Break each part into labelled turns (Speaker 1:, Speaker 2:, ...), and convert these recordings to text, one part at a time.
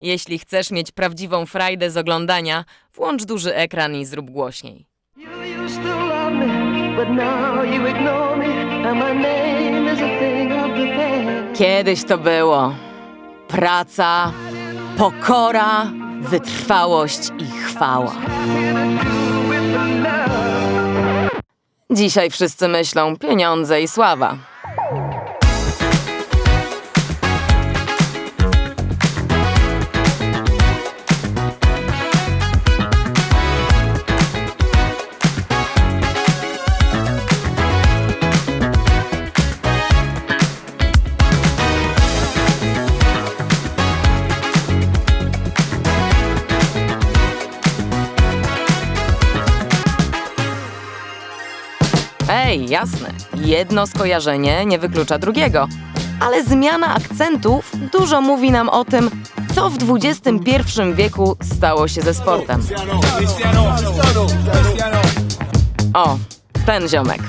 Speaker 1: Jeśli chcesz mieć prawdziwą frajdę z oglądania, włącz duży ekran i zrób głośniej. Kiedyś to było. Praca, pokora, wytrwałość i chwała. Dzisiaj wszyscy myślą pieniądze i sława. Ej, jasne. Jedno skojarzenie nie wyklucza drugiego. Ale zmiana akcentów dużo mówi nam o tym, co w XXI wieku stało się ze sportem. O, ten ziomek.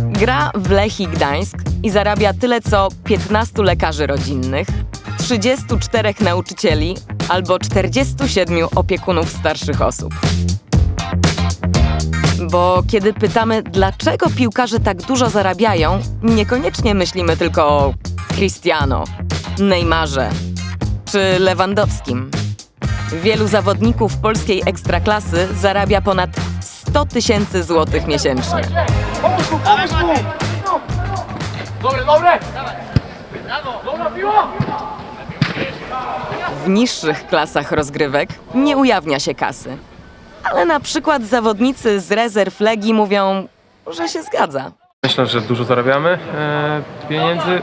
Speaker 1: Gra w Lechii Gdańsk i zarabia tyle co 15 lekarzy rodzinnych, 34 nauczycieli albo 47 opiekunów starszych osób. Bo kiedy pytamy, dlaczego piłkarze tak dużo zarabiają, niekoniecznie myślimy tylko o Cristiano, Neymarze czy Lewandowskim. Wielu zawodników polskiej ekstraklasy zarabia ponad 100 tysięcy złotych miesięcznie. W niższych klasach rozgrywek nie ujawnia się kasy. Ale na przykład zawodnicy z rezerw Legii mówią, że się zgadza.
Speaker 2: Myślę, że dużo zarabiamy e, pieniędzy,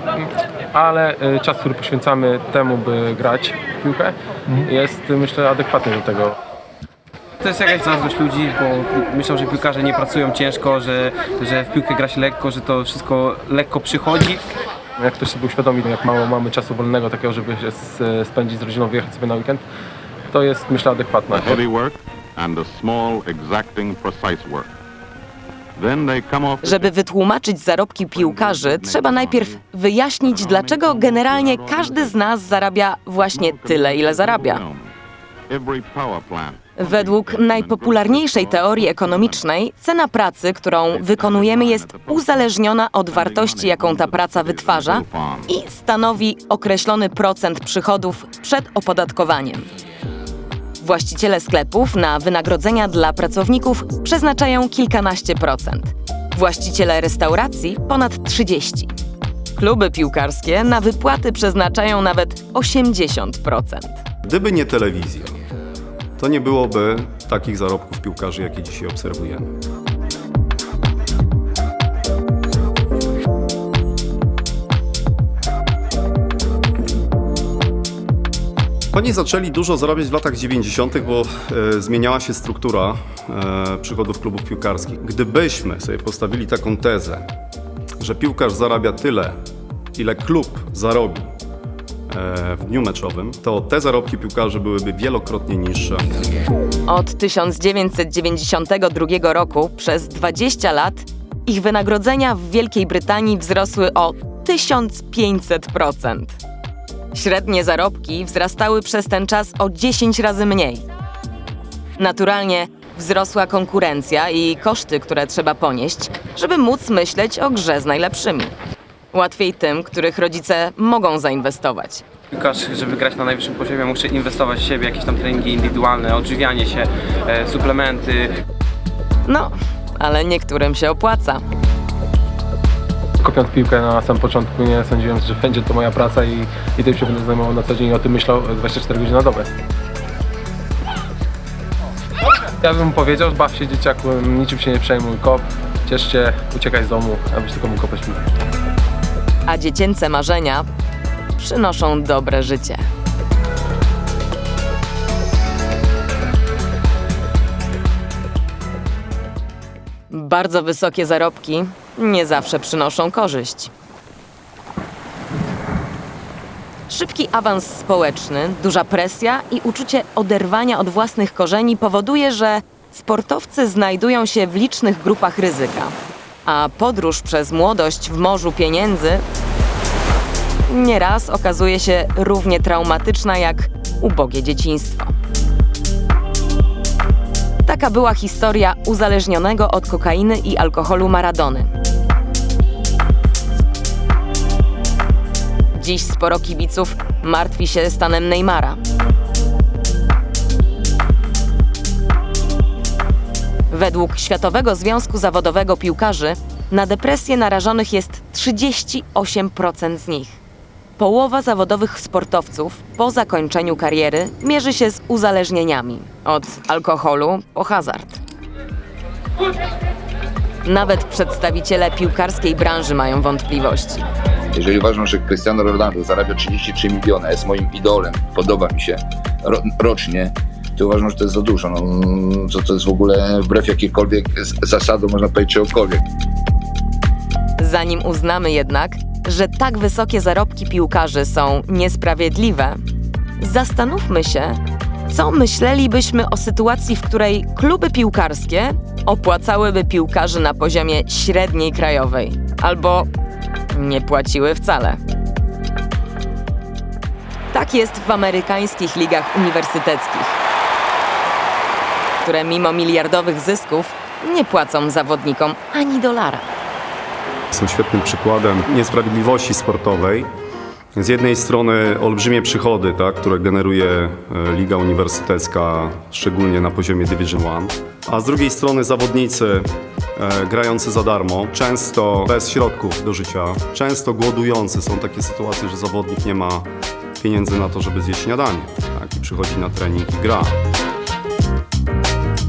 Speaker 2: ale e, czas, który poświęcamy temu, by grać w piłkę, jest myślę adekwatny do tego.
Speaker 3: To jest jakaś zazdrość ludzi, bo myślą, że piłkarze nie pracują ciężko, że, że w piłkę gra się lekko, że to wszystko lekko przychodzi.
Speaker 2: Jak ktoś sobie uświadomi, jak mało mamy czasu wolnego takiego, żeby się spędzić z rodziną, wyjechać sobie na weekend, to jest myślę adekwatne.
Speaker 4: heavy work and a small, exacting, precise work.
Speaker 1: Żeby wytłumaczyć zarobki piłkarzy, trzeba najpierw wyjaśnić, dlaczego generalnie każdy z nas zarabia właśnie tyle, ile zarabia. Według najpopularniejszej teorii ekonomicznej, cena pracy, którą wykonujemy, jest uzależniona od wartości, jaką ta praca wytwarza i stanowi określony procent przychodów przed opodatkowaniem. Właściciele sklepów na wynagrodzenia dla pracowników przeznaczają kilkanaście procent. Właściciele restauracji ponad 30. Kluby piłkarskie na wypłaty przeznaczają nawet 80%.
Speaker 5: Gdyby nie telewizja, to nie byłoby takich zarobków piłkarzy, jakie dzisiaj obserwujemy. Oni zaczęli dużo zarabiać w latach 90., bo e, zmieniała się struktura e, przychodów klubów piłkarskich. Gdybyśmy sobie postawili taką tezę, że piłkarz zarabia tyle, ile klub zarobi e, w dniu meczowym, to te zarobki piłkarzy byłyby wielokrotnie niższe.
Speaker 1: Od 1992 roku przez 20 lat ich wynagrodzenia w Wielkiej Brytanii wzrosły o 1500%. Średnie zarobki wzrastały przez ten czas o 10 razy mniej. Naturalnie wzrosła konkurencja i koszty, które trzeba ponieść, żeby móc myśleć o grze z najlepszymi. Łatwiej tym, których rodzice mogą zainwestować.
Speaker 3: Piłkarz, żeby grać na najwyższym poziomie, musi inwestować w siebie, jakieś tam treningi indywidualne, odżywianie się, e, suplementy.
Speaker 1: No, ale niektórym się opłaca.
Speaker 2: Kopiąc piłkę na samym początku nie sądziłem, że będzie to moja praca i, i tym się będę zajmował na co dzień i o tym myślał 24 godziny na dobę. Ja bym powiedział, baw się dzieciaku, niczym się nie przejmuj, kop, ciesz się, uciekaj z domu, abyś tylko mógł kopać piłkę.
Speaker 1: a dziecięce marzenia przynoszą dobre życie. Bardzo wysokie zarobki nie zawsze przynoszą korzyść. Szybki awans społeczny, duża presja i uczucie oderwania od własnych korzeni powoduje, że sportowcy znajdują się w licznych grupach ryzyka. A podróż przez młodość w morzu pieniędzy nieraz okazuje się równie traumatyczna jak ubogie dzieciństwo. Taka była historia uzależnionego od kokainy i alkoholu Maradony. Dziś sporo kibiców martwi się stanem Neymara. Według Światowego Związku Zawodowego Piłkarzy na depresję narażonych jest 38% z nich. Połowa zawodowych sportowców po zakończeniu kariery mierzy się z uzależnieniami od alkoholu po hazard. Nawet przedstawiciele piłkarskiej branży mają wątpliwości.
Speaker 6: Jeżeli uważam, że Cristiano Ronaldo zarabia 33 miliony, jest moim idolem, podoba mi się ro, rocznie, to uważam, że to jest za dużo. No, to, to jest w ogóle wbrew jakiejkolwiek zasadom, można powiedzieć, czegokolwiek.
Speaker 1: Zanim uznamy jednak, że tak wysokie zarobki piłkarzy są niesprawiedliwe, zastanówmy się, co myślelibyśmy o sytuacji, w której kluby piłkarskie opłacałyby piłkarzy na poziomie średniej krajowej albo nie płaciły wcale. Tak jest w amerykańskich ligach uniwersyteckich, które mimo miliardowych zysków nie płacą zawodnikom ani dolara.
Speaker 5: Są świetnym przykładem niesprawiedliwości sportowej. Z jednej strony olbrzymie przychody, tak, które generuje e, Liga Uniwersytecka, szczególnie na poziomie Division One, a z drugiej strony zawodnicy e, grający za darmo, często bez środków do życia, często głodujący. Są takie sytuacje, że zawodnik nie ma pieniędzy na to, żeby zjeść śniadanie tak, i przychodzi na trening i gra.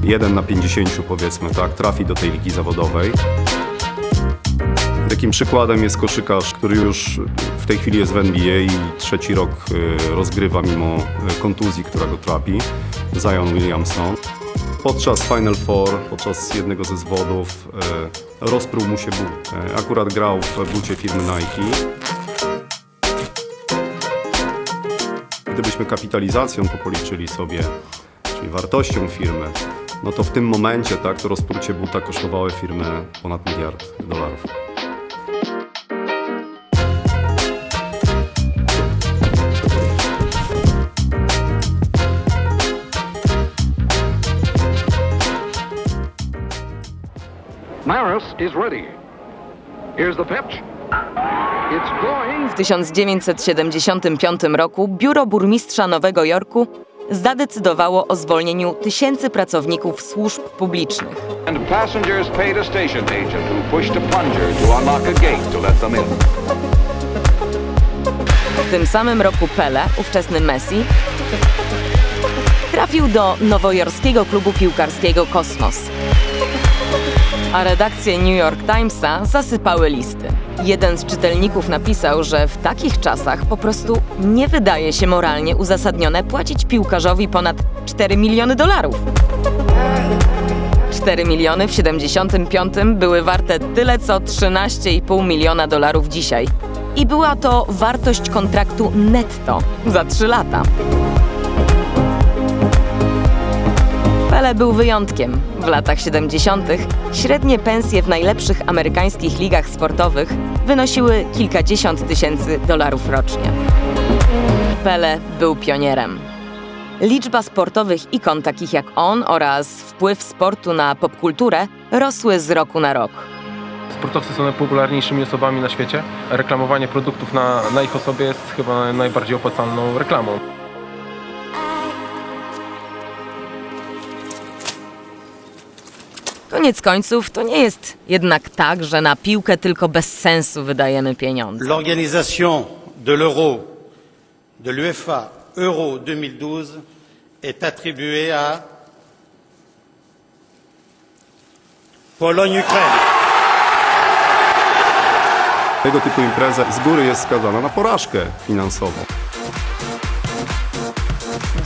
Speaker 5: Jeden na 50 powiedzmy, tak, trafi do tej ligi zawodowej. Takim przykładem jest koszykarz, który już w tej chwili jest w NBA i trzeci rok y, rozgrywa mimo y, kontuzji, która go trapi. Zion Williamson. Podczas Final Four, podczas jednego ze zwodów y, rozpruł mu się but. Akurat grał w bucie firmy Nike. Gdybyśmy kapitalizacją to policzyli sobie, czyli wartością firmy, no to w tym momencie tak, to rozprucie buta kosztowało firmę ponad miliard dolarów.
Speaker 7: Is ready. Here's the pitch. It's going.
Speaker 1: W 1975 roku biuro burmistrza Nowego Jorku zadecydowało o zwolnieniu tysięcy pracowników służb publicznych. W tym samym roku Pele, ówczesny Messi, trafił do nowojorskiego klubu piłkarskiego Kosmos. A redakcje New York Timesa zasypały listy. Jeden z czytelników napisał, że w takich czasach po prostu nie wydaje się moralnie uzasadnione płacić piłkarzowi ponad 4 miliony dolarów. 4 miliony w 75 były warte tyle co 13,5 miliona dolarów dzisiaj. I była to wartość kontraktu netto za 3 lata. Pele był wyjątkiem. W latach 70. średnie pensje w najlepszych amerykańskich ligach sportowych wynosiły kilkadziesiąt tysięcy dolarów rocznie. Pele był pionierem. Liczba sportowych ikon takich jak on oraz wpływ sportu na popkulturę rosły z roku na rok.
Speaker 2: Sportowcy są najpopularniejszymi osobami na świecie. Reklamowanie produktów na, na ich osobie jest chyba najbardziej opłacalną reklamą.
Speaker 1: Koniec końców, to nie jest jednak tak, że na piłkę tylko bez sensu wydajemy pieniądze.
Speaker 8: L'organisation de l'euro de l'UEFA Euro 2012 est attribuée à Pologne-Ukraine.
Speaker 5: Tego typu impreza z góry jest skazana na porażkę finansową.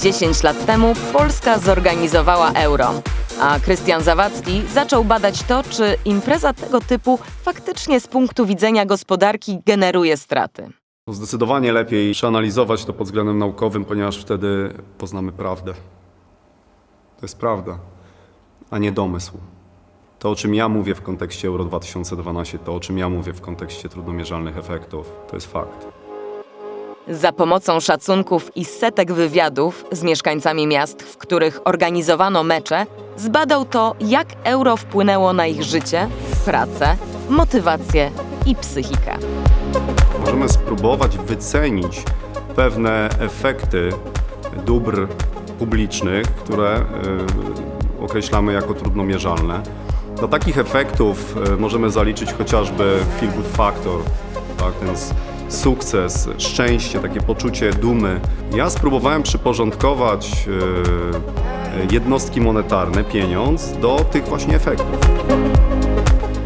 Speaker 1: 10 lat temu Polska zorganizowała euro, a Krystian Zawadzki zaczął badać to, czy impreza tego typu faktycznie z punktu widzenia gospodarki generuje straty.
Speaker 5: Zdecydowanie lepiej przeanalizować to pod względem naukowym, ponieważ wtedy poznamy prawdę. To jest prawda, a nie domysł. To, o czym ja mówię w kontekście Euro 2012, to, o czym ja mówię w kontekście trudnomierzalnych efektów, to jest fakt.
Speaker 1: Za pomocą szacunków i setek wywiadów z mieszkańcami miast, w których organizowano mecze, zbadał to, jak euro wpłynęło na ich życie, pracę, motywację i psychikę.
Speaker 5: Możemy spróbować wycenić pewne efekty dóbr publicznych, które y, określamy jako trudno mierzalne. Do takich efektów y, możemy zaliczyć chociażby feel good factor, tak, ten sukces, szczęście, takie poczucie dumy. Ja spróbowałem przyporządkować y, jednostki monetarne, pieniądz, do tych właśnie efektów.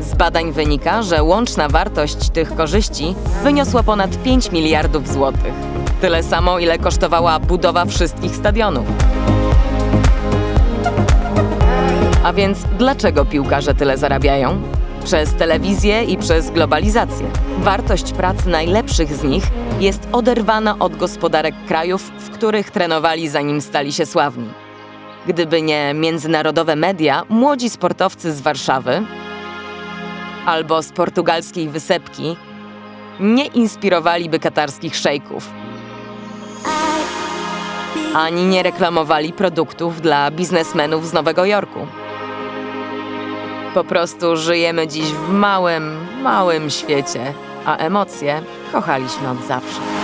Speaker 1: Z badań wynika, że łączna wartość tych korzyści wyniosła ponad 5 miliardów złotych. Tyle samo, ile kosztowała budowa wszystkich stadionów. A więc dlaczego piłkarze tyle zarabiają? Przez telewizję i przez globalizację. Wartość pracy najlepszych z nich jest oderwana od gospodarek krajów, w których trenowali zanim stali się sławni. Gdyby nie międzynarodowe media, młodzi sportowcy z Warszawy albo z portugalskiej wysepki nie inspirowaliby katarskich szejków. Ani nie reklamowali produktów dla biznesmenów z Nowego Jorku. Po prostu żyjemy dziś w małym, małym świecie, a emocje kochaliśmy od zawsze.